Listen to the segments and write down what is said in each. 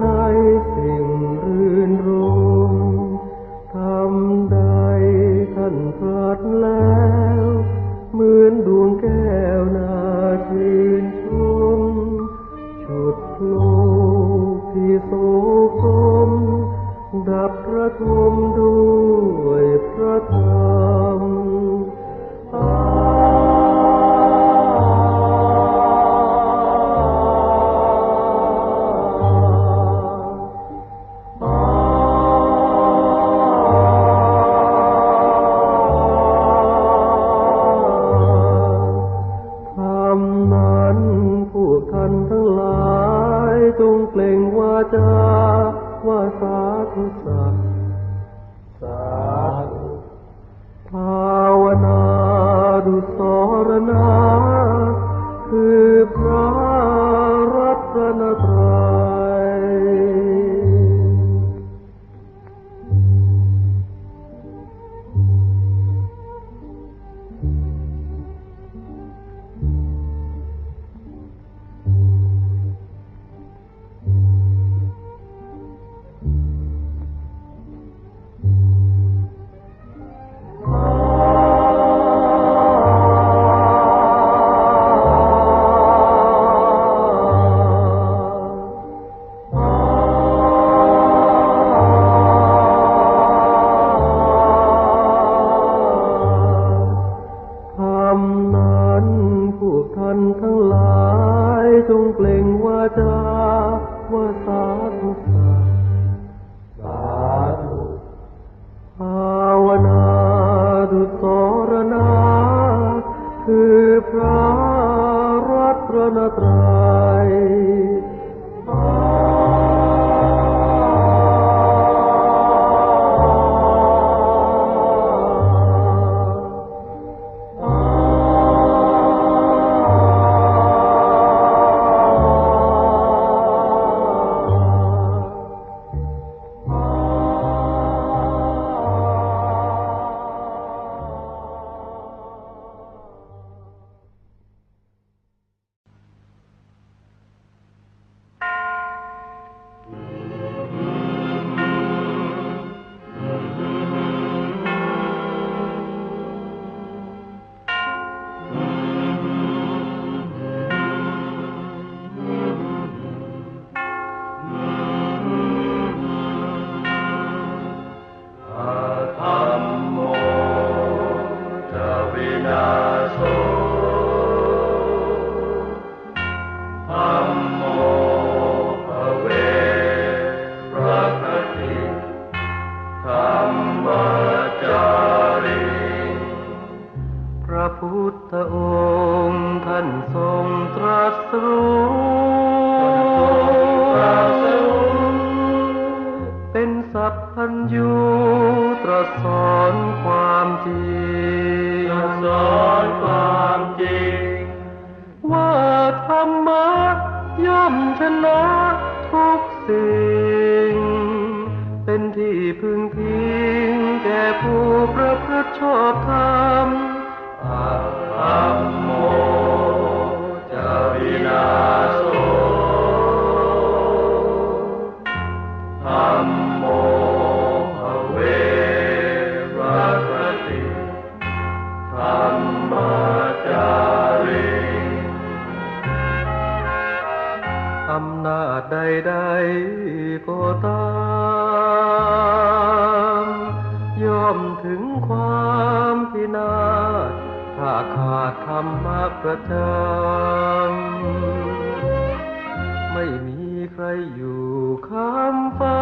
ในสิ่งรื่นรมทำใดท่านพลาดแล้ว เหมือนดวงแก้วนาชื่นชมชุดโลกที่โศกมดับพระทมด้วยพระธร ว่าสาธุสัตว์สาธุภาวนาดุสรณาคือพระรัตน รั สธรรมโมภเวรัคติธรรมจาริพระพุทธองค์ท่านทรงตรัสรู้เป็นสัพพัญญูตรัสสอนความจริง สอนความจริง ว่าธรรมะย่อมชนะทุกสิ่ง เป็นที่พึ่งพิงแก่ผู้ประพฤติชอบธรรม อำนาจใดๆก็ตามย่อมถึงความพินาศถ้าขาดธรรมะประจำไม่มีใครอยู่ข้ามฟ้า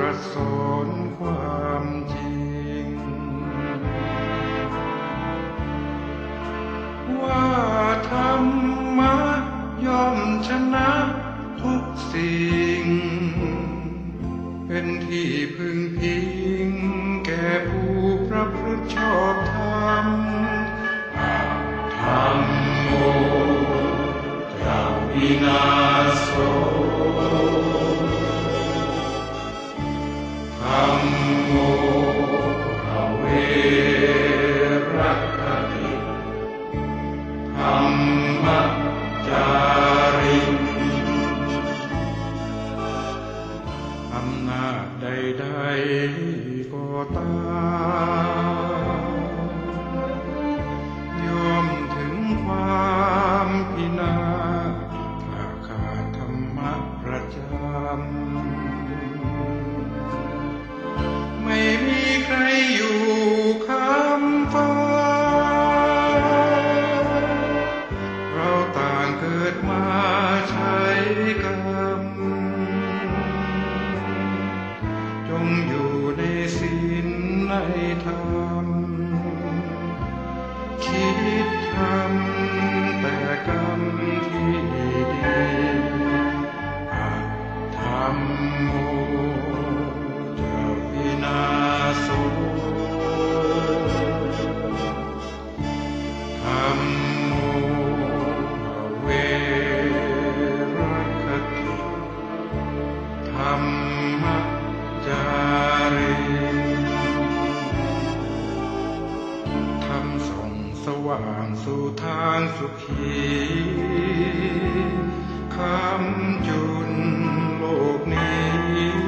ระสนความจริง ว่าธรรมะย่อมชนะทุกสิ่ง เป็นที่พึ่ง ก็ตาม ในธรรมคิดทาง ว่างสู่ทางสุขีคำจุนโลกนี้